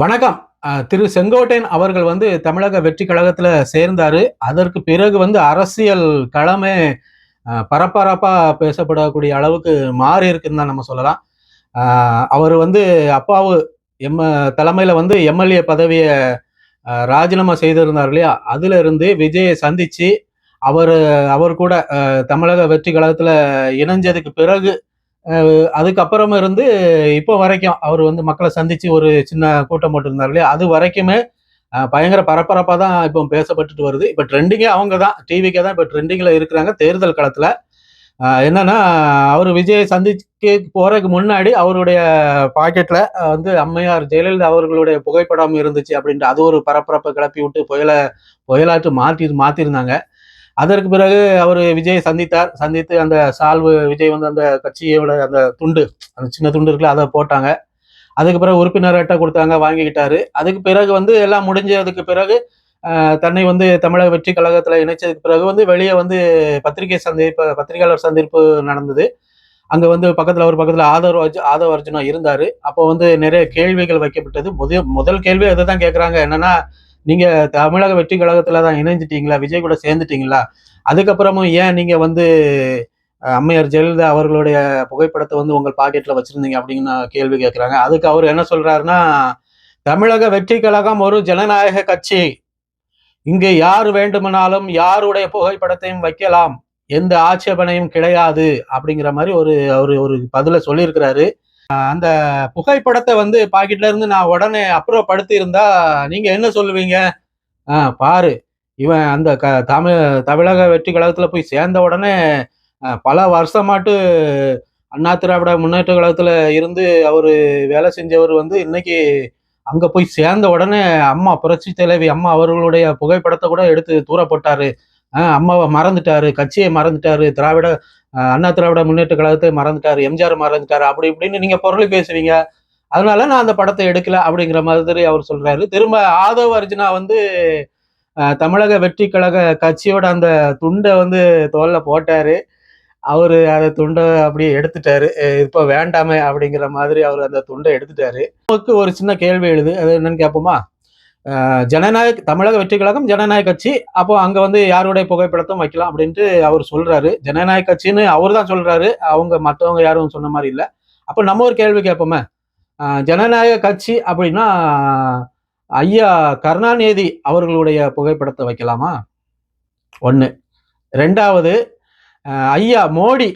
வணக்கம். திரு செங்கோட்டையன் அவர்கள் வந்து தமிழக வெற்றி கழகத்துல சேர்ந்தாரு. அதற்கு பிறகு வந்து அரசியல் களமே பரபரப்பா பேசப்படக்கூடிய அளவுக்கு மாறி இருக்குன்னு தான் நம்ம சொல்லலாம். அவர் வந்து அப்பாவு எம் தலைமையில வந்து எம்எல்ஏ பதவியை ராஜினாமா செய்திருந்தார் இல்லையா? அதுல இருந்து விஜயை சந்திச்சு அவர் அவர் கூட தமிழக வெற்றி கழகத்துல இணைஞ்சதுக்கு பிறகு அதுக்கப்புறம் இருந்து இப்போ வரைக்கும் அவர் வந்து மக்களை சந்திச்சு ஒரு சின்ன கூட்டம் போட்டிருந்தார் இல்லையா? அது வரைக்குமே பயங்கர பரபரப்பாக தான் இப்போ பேசப்பட்டுட்டு வருது. இப்போ ட்ரெண்டிங்கே அவங்க தான் டிவிக்கே தான் இப்போ ட்ரெண்டிங்கில் இருக்கிறாங்க தேர்தல் களத்தில். என்னன்னா அவர் விஜயை சந்திக்க போறதுக்கு முன்னாடி அவருடைய பாக்கெட்ல வந்து அம்மையார் ஜெயலலிதா அவர்களுடைய புகைப்படம் இருந்துச்சு அப்படின்ட்டு அது ஒரு பரபரப்பை கிளப்பி விட்டு புயல புயலாட்டு மாற்றி மாத்திருந்தாங்க. அதற்கு பிறகு அவர் விஜயை சந்தித்தார். சந்தித்து அந்த சால்வு விஜய் வந்து அந்த கட்சியோட அந்த துண்டு அந்த சின்ன துண்டு இருக்குல்ல அதை போட்டாங்க. அதுக்கு பிறகு உறுப்பினர்கிட்ட கொடுத்தாங்க வாங்கிக்கிட்டாரு. அதுக்கு பிறகு வந்து எல்லாம் முடிஞ்சதுக்கு பிறகு தன்னை வந்து தமிழக வெற்றி கழகத்துல இணைச்சதுக்கு பிறகு வந்து வெளியே வந்து பத்திரிகை சந்திப்பு பத்திரிகையாளர் சந்திப்பு நடந்தது. அங்க வந்து பக்கத்துல ஒரு பக்கத்துல ஆதரவு அர்ஜு- ஆதவ அர்ஜுனா இருந்தாரு. அப்போ வந்து நிறைய கேள்விகள் வைக்கப்பட்டது. முதல் முதல் கேள்வி அதை தான் கேட்கறாங்க என்னன்னா நீங்க தமிழக வெற்றி கழகத்துல தான் இணைஞ்சிட்டீங்களா? விஜய் கூட சேர்ந்துட்டீங்களா? அதுக்கப்புறமும் ஏன் நீங்க வந்து அம்மையார் ஜெயலலிதா அவர்களுடைய புகைப்படத்தை வந்து உங்கள் பாக்கெட்ல வச்சிருந்தீங்க அப்படின்னு கேள்வி கேட்கிறாங்க அதுக்கு அவர் என்ன சொல்றாருன்னா தமிழக வெற்றி கழகம் ஒரு ஜனநாயக கட்சி. இங்கு யார் வேண்டுமானாலும் யாருடைய புகைப்படத்தையும் வைக்கலாம். எந்த ஆட்சேபனையும் கிடையாது. அப்படிங்கிற மாதிரி ஒரு அவர் ஒரு பதில சொல்லியிருக்கிறாரு. அந்த புகைப்படத்தை வந்து பாக்கெட்ல இருந்து நான் உடனே அப்புறப்படுத்தி இருந்தா நீங்க என்ன சொல்லுவீங்க? ஆ பாரு. இவன் அந்த க தமிழ் தமிழக வெற்றி கழகத்துல போய் சேர்ந்த உடனே பல வருஷமாட்டு அண்ணா திராவிட முன்னேற்ற கழகத்துல இருந்து அவரு வேலை செஞ்சவர் வந்து இன்னைக்கு அங்க போய் சேர்ந்த உடனே அம்மா புரட்சி தலைவி அம்மா அவர்களுடைய புகைப்படத்தை கூட எடுத்து தூரப்பட்டாரு. அம்மாவை மறந்துட்டாரு. கட்சியை மறந்துட்டாரு. திராவிட அண்ணா திராவிட முன்னேற்ற கழகத்தை மறந்துட்டாரு எம்ஜிஆர் மறந்துட்டாரு அப்படி இப்படின்னு நீங்க பொருளை பேசுவீங்க. அதனால நான் அந்த படத்தை எடுக்கல அப்படிங்கிற மாதிரி அவர் சொல்றாரு. திரும்ப ஆதவ் அர்ஜுனா வந்து தமிழக வெற்றி கழக கட்சியோட அந்த துண்டை வந்து தோல்ல போட்டாரு. அவரு அந்த துண்டை அப்படியே எடுத்துட்டாரு. இப்போ வேண்டாமே அப்படிங்கிற மாதிரி அவர் அந்த துண்டை எடுத்துட்டாரு. நமக்கு ஒரு சின்ன கேள்வி எழுது. அது என்னன்னு கேட்போமா ஜனநாயக தமிழக வெற்றி கழகம் ஜனநாயக கட்சி. அப்போ அங்க வந்து யாருடைய புகைப்படத்தும் வைக்கலாம் அப்படின்ட்டு அவர் சொல்றாரு. ஜனநாயக கட்சின்னு அவர் தான் சொல்றாரு. அவங்க மற்றவங்க யாரும் சொன்ன மாதிரி இல்லை. அப்போ நம்ம ஒரு கேள்வி கேட்போமே. ஜனநாயக கட்சி அப்படின்னா ஐயா கருணாநிதி அவர்களுடைய புகைப்படத்தை வைக்கலாமா? ஒன்று ரெண்டாவது ஐயா மோடி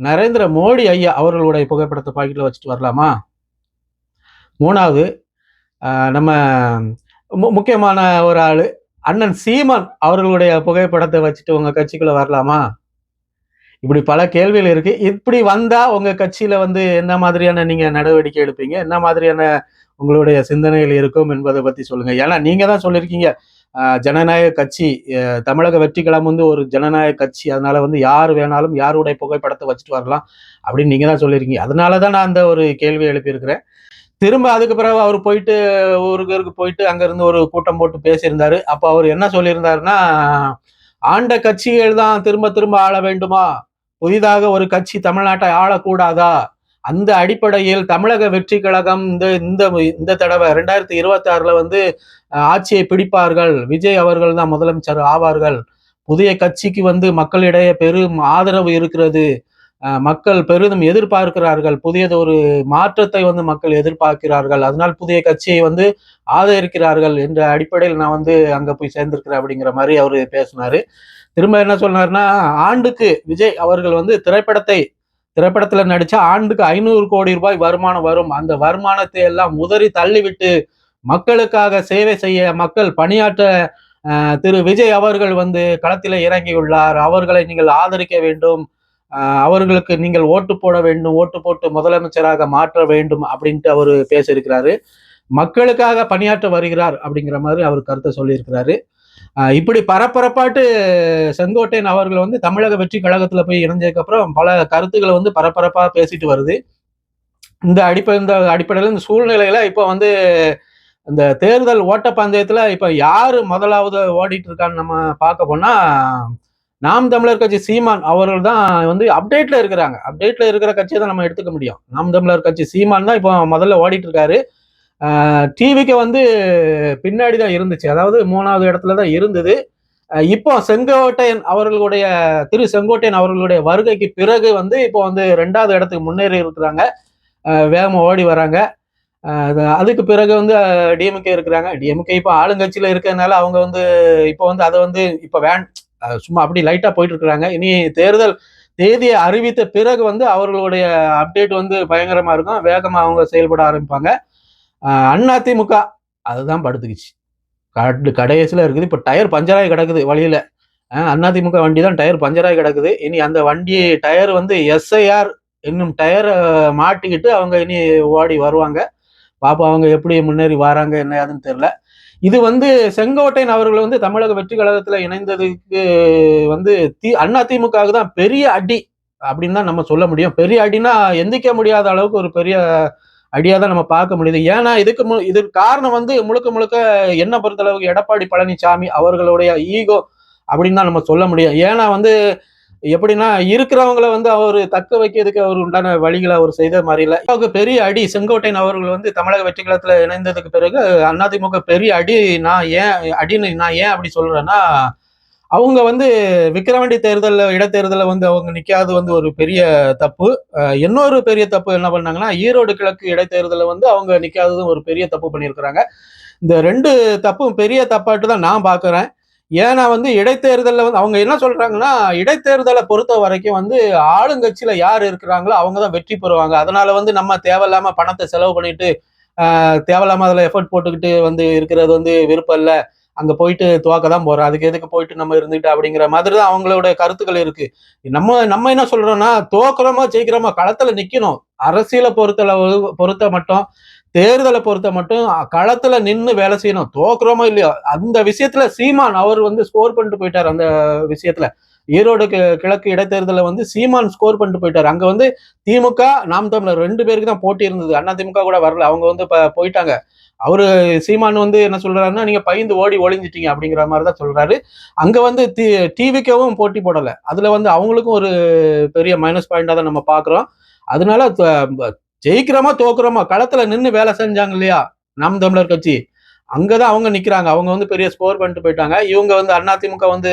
நரேந்திர மோடி ஐயா அவர்களுடைய புகைப்படத்தை பாக்கெட்டில் வச்சுட்டு வரலாமா? மூணாவது நம்ம முக்கியமான ஒரு ஆள். அண்ணன் சீமான் அவர்களுடைய புகைப்படத்தை வச்சுட்டு உங்கள் கட்சிக்குள்ள வரலாமா? இப்படி பல கேள்விகள் இருக்கு. இப்படி வந்தா உங்க கட்சியில வந்து என்ன மாதிரியான நீங்க நடவடிக்கை எடுப்பீங்க? என்ன மாதிரியான உங்களுடைய சிந்தனைகள் இருக்கும் என்பதை பத்தி சொல்லுங்க. ஏன்னா நீங்க தான் சொல்லியிருக்கீங்க. ஜனநாயக கட்சி தமிழக வெற்றி வந்து ஒரு ஜனநாயக கட்சி. அதனால வந்து யார் வேணாலும் யாருடைய புகைப்படத்தை வச்சுட்டு வரலாம் அப்படின்னு நீங்க தான் சொல்லியிருக்கீங்க. அதனால தான் நான் அந்த ஒரு கேள்வி எழுப்பியிருக்கிறேன். திரும்ப அதுக்கு பிறகு அவர் போயிட்டு ஊருக்கு போயிட்டு அங்கேருந்து ஒரு கூட்டம் போட்டு பேசியிருந்தாரு. அப்போ அவர் என்ன சொல்லியிருந்தாருன்னா ஆண்ட கட்சிகள் தான் திரும்ப திரும்ப ஆள வேண்டுமா? புதிதாக ஒரு கட்சி தமிழ்நாட்டை ஆளக்கூடாதா? அந்த அடிப்படையில் தமிழக வெற்றி கழகம் இந்த இந்த இந்த தடவை ரெண்டாயிரத்தி இருபத்தி ஆறுல வந்து ஆட்சியை பிடிப்பார்கள். விஜய் அவர்கள் தான் முதலமைச்சர் ஆவார்கள். புதிய கட்சிக்கு வந்து மக்களிடையே பெரும் ஆதரவு இருக்கிறது. மக்கள் பெரிதும் எதிர்பார்க்கிறார்கள். புதியது ஒரு மாற்றத்தை வந்து மக்கள் எதிர்பார்க்கிறார்கள். அதனால் புதிய கட்சியை வந்து ஆதரிக்கிறார்கள் என்ற அடிப்படையில் நான் வந்து அங்கே போய் சேர்ந்திருக்கிறேன் அப்படிங்கிற மாதிரி அவர் பேசினார். திரும்ப என்ன சொன்னார்னா ஆண்டுக்கு விஜய் அவர்கள் வந்து திரைப்படத்தை திரைப்படத்தில் நடித்தா ஆண்டுக்கு ஐநூறு கோடி ரூபாய் வருமானம் வரும். அந்த வருமானத்தை எல்லாம் உதறி தள்ளிவிட்டு மக்களுக்காக சேவை செய்ய மக்கள் பணியாற்ற திரு விஜய் அவர்கள் வந்து களத்தில் இறங்கியுள்ளார். அவர்களை நீங்கள் ஆதரிக்க வேண்டும். அவர்களுக்கு நீங்கள் ஓட்டு போட வேண்டும் ஓட்டு போட்டு முதலமைச்சராக மாற்ற வேண்டும் அப்படின்ட்டு அவர் பேசியிருக்கிறாரு. மக்களுக்காக பணியாற்ற வருகிறார் அப்படிங்கிற மாதிரி அவர் கருத்தை சொல்லியிருக்கிறாரு. இப்படி பரபரப்பாட்டு செங்கோட்டையன் அவர்கள் வந்து தமிழக வெற்றி கழகத்துல போய் இணைஞ்சதுக்கப்புறம் பல கருத்துக்களை வந்து பரபரப்பா பேசிட்டு வருது. இந்த அடிப்படை இந்த அடிப்படையில் இந்த சூழ்நிலையில இப்போ வந்து இந்த தேர்தல் ஓட்டப்பந்தயத்துல இப்போ யாரு முதலாவது ஓடிட்டு இருக்கான்னு நம்ம பார்க்க போனா நாம் தமிழர் கட்சி சீமான் அவர்கள் தான் வந்து அப்டேட்ல இருக்கிறாங்க. அப்டேட்ல இருக்கிற கட்சியை தான் நம்ம எடுத்துக்க முடியும். நாம் தமிழர் கட்சி சீமான் தான் இப்போ முதல்ல ஓடிட்டு இருக்காரு. டிவிக்கு வந்து பின்னாடி தான் இருந்துச்சு. அதாவது மூணாவது இடத்துல தான் இருந்தது. இப்போ செங்கோட்டையன் அவர்களுடைய திரு செங்கோட்டையன் அவர்களுடைய வருகைக்கு பிறகு வந்து இப்போ வந்து ரெண்டாவது இடத்துக்கு முன்னேறி இருக்கிறாங்க. வேகமாக ஓடி வராங்க. அதுக்கு பிறகு வந்து டிஎம்கே இருக்கிறாங்க. டிஎம்கே இப்போ ஆளுங்கட்சியில் இருக்கிறதுனால அவங்க வந்து இப்போ வந்து அதை வந்து இப்போ வேன் சும்மா அப்படி லைட்டா போயிட்டு இருக்கிறாங்க இனி தேர்தல் தேதியை அறிவித்த பிறகு வந்து அவர்களுடைய அப்டேட் வந்து பயங்கரமா இருக்கும். வேகமா அவங்க செயல்பட ஆரம்பிப்பாங்க. அதிமுக அதுதான் படுத்துக்குச்சு. கடு கடைசியில் இருக்குது. இப்போ டயர் பஞ்சராகி கிடக்குது வழியில். அதிமுக வண்டி தான் டயர் பஞ்சராகி கிடக்குது. இனி அந்த வண்டி டயர் வந்து எஸ்ஐஆர் இன்னும் டயரை மாட்டிக்கிட்டு அவங்க இனி ஓடி வருவாங்க. பாப்பா அவங்க எப்படி முன்னேறி வராங்க என்ன ஏதுன்னு தெரில இது வந்து செங்கோட்டையன் அவர்கள் வந்து தமிழக வெற்றி கழகத்துல இணைந்ததுக்கு வந்து தி அதிமுகவுக்கு தான் பெரிய அடி அப்படின்னு தான் நம்ம சொல்ல முடியும். பெரிய அடினா எந்திக்க முடியாத அளவுக்கு ஒரு பெரிய அடியா தான் நம்ம பார்க்க முடியுது. ஏன்னா இதுக்கு மு இதுக்கு காரணம் வந்து முழுக்க முழுக்க என்ன பொறுத்தளவுக்கு எடப்பாடி பழனிசாமி அவர்களுடைய ஈகோ அப்படின்னு தான் நம்ம சொல்ல முடியும். ஏன்னா வந்து எப்படின்னா இருக்கிறவங்கள வந்து அவர் தக்க வைக்கிறதுக்கு அவர் உண்டான வழிகளை அவர் செய்த மாதிரி இல்லை. அவருக்கு பெரிய அடி செங்கோட்டையன் அவர்கள் வந்து தமிழக வெற்றி கழகத்துல இணைந்ததுக்கு பிறகு அதிமுக பெரிய அடி நான் ஏன் அடின்னு நான் ஏன் அப்படி சொல்றேன்னா அவங்க வந்து விக்கிரவாண்டி தேர்தலில் இடைத்தேர்தலில் வந்து அவங்க நிற்காது வந்து ஒரு பெரிய தப்பு. இன்னொரு பெரிய தப்பு என்ன பண்ணாங்கன்னா ஈரோடு கிழக்கு இடைத்தேர்தலில் வந்து அவங்க நிற்காததும் ஒரு பெரிய தப்பு பண்ணியிருக்கிறாங்க. இந்த ரெண்டு தப்பும் பெரிய தப்பாட்டு தான் நான் பார்க்குறேன் ஏன்னா வந்து இடைத்தேர்தலில் வந்து அவங்க என்ன சொல்றாங்கன்னா இடைத்தேர்தலை பொறுத்த வரைக்கும் வந்து ஆளுங்கட்சியில யார் இருக்கிறாங்களோ அவங்க தான் வெற்றி பெறுவாங்க. அதனால வந்து நம்ம தேவையில்லாம பணத்தை செலவு பண்ணிட்டு தேவையில்லாம அதில் எஃபர்ட் போட்டுக்கிட்டு வந்து இருக்கிறது வந்து விருப்பம் இல்லை. அங்கே போயிட்டு துவாக்க தான் போறோம். அதுக்கு எதுக்கு போயிட்டு நம்ம இருந்துட்டு அப்படிங்கிற மாதிரி தான் அவங்களோட கருத்துக்கள் இருக்கு. நம்ம நம்ம என்ன சொல்றோம்னா தோக்குறோமா ஜெயிக்கிறோமா களத்துல நிக்கணும். அரசியலை பொறுத்தளவு பொறுத்த மட்டும் தேர்தலை பொறுத்த மட்டும் களத்துல நின்று வேலை செய்யணும். தோக்குறோமோ இல்லையோ அந்த விஷயத்துல சீமான் அவர் வந்து ஸ்கோர் பண்ணிட்டு போயிட்டார் அந்த விஷயத்துல. ஈரோடு கி- கிழக்கு இடைத்தேர்தலில் வந்து சீமான் ஸ்கோர் பண்ணிட்டு போயிட்டார். அங்க வந்து திமுக நாம் தமிழர் ரெண்டு பேருக்கு தான் போட்டி இருந்தது. அண்ணா திமுக கூட வரல. அவங்க வந்து இப்போ போயிட்டாங்க. அவரு சீமான் வந்து என்ன சொல்றாருன்னா நீங்க பயந்து ஓடி ஒளிஞ்சிட்டீங்க அப்படிங்கிற மாதிரி தான் சொல்றாரு. அங்க வந்து தி டிவிக்கவும் போட்டி போடலை. அதுல வந்து அவங்களுக்கும் ஒரு பெரிய மைனஸ் பாயிண்டா தான் நம்ம பாக்குறோம். அதனால ஜெயிக்கிறோமா தோக்குறோமா? களத்துல நின்று வேலை செஞ்சாங்க இல்லையா? நாம் தமிழர் கட்சி. அங்கதான் அவங்க நிக்கிறாங்க. அவங்க வந்து பெரிய ஸ்கோர் பண்ணிட்டு போயிட்டாங்க. இவங்க வந்து அதிமுக வந்து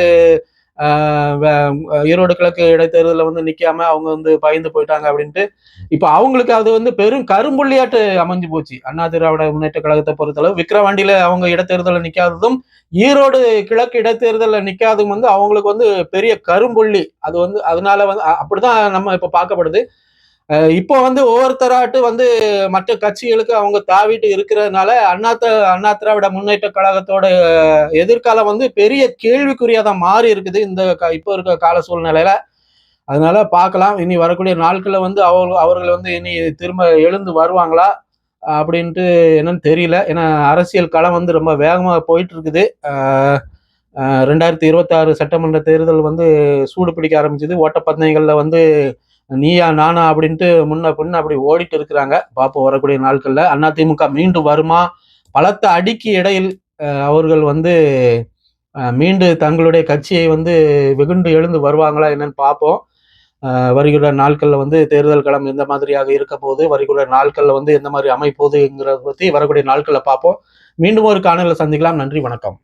வே- ஈரோடு கிழக்கு இடைத்தேர்தலில் வந்து நிற்காம அவங்க வந்து பயந்து போயிட்டாங்க அப்படின்ட்டு இப்போ அவங்களுக்கு அது வந்து பெரும் கரும்புள்ளியாட்டு அமைஞ்சு போச்சு. அண்ணா திராவிட முன்னேற்ற கழகத்தை பொறுத்தளவு விக்கிரவாண்டியில் அவங்க இடைத்தேர்தலில் நிற்காததும் ஈரோடு கிழக்கு இடைத்தேர்தலில் நிற்காததும் வந்து அவங்களுக்கு வந்து பெரிய கரும்புள்ளி. அது வந்து அதனால வந்து அப்படிதான் நம்ம இப்போ பார்க்கப்படுது. இப்போ வந்து ஒவ்வொருத்தராட்டு வந்து மற்ற கட்சிகளுக்கு அவங்க தாவிட்டு இருக்கிறதுனால அண்ணா அண்ணா திராவிட முன்னேற்ற கழகத்தோட எதிர்காலம் வந்து பெரிய கேள்விக்குறியாக தான் மாறி இருக்குது இந்த க- இப்போ இருக்க கால சூழ்நிலையில. அதனால பார்க்கலாம். இனி வரக்கூடிய நாட்கள்ல வந்து அவங்க அவர்கள் வந்து இனி திரும்ப எழுந்து வருவாங்களா அப்படின்ட்டு என்னன்னு தெரியல. ஏன்னா அரசியல் களம் வந்து ரொம்ப வேகமாக போயிட்டு இருக்குது ரெண்டாயிரத்தி இருபத்தாறு சட்டமன்ற தேர்தல் வந்து சூடு பிடிக்க ஆரம்பிச்சது ஓட்டப்பந்தயங்களில் வந்து நீயா நானா அப்படின்ட்டு முன்ன பின்ன அப்படி ஓடிட்டு இருக்கிறாங்க. பார்ப்போம் வரக்கூடிய நாட்கள்ல. அதிமுக மீண்டும் வருமா? பலத்த அடிக்கு இடையில் அவர்கள் வந்து மீண்டு தங்களுடைய கட்சியை வந்து வெகுண்டு எழுந்து வருவாங்களா என்னன்னு பார்ப்போம். வருகிற நாட்கள்ல வந்து தேர்தல் களம் எந்த மாதிரியாக இருக்க போகுது? வருகிற நாட்கள்ல வந்து எந்த மாதிரி அமைப்போகுதுங்கிறத பத்தி வரக்கூடிய நாட்களை பார்ப்போம். மீண்டும் ஒரு காணொலியில் சந்திக்கலாம். நன்றி வணக்கம்.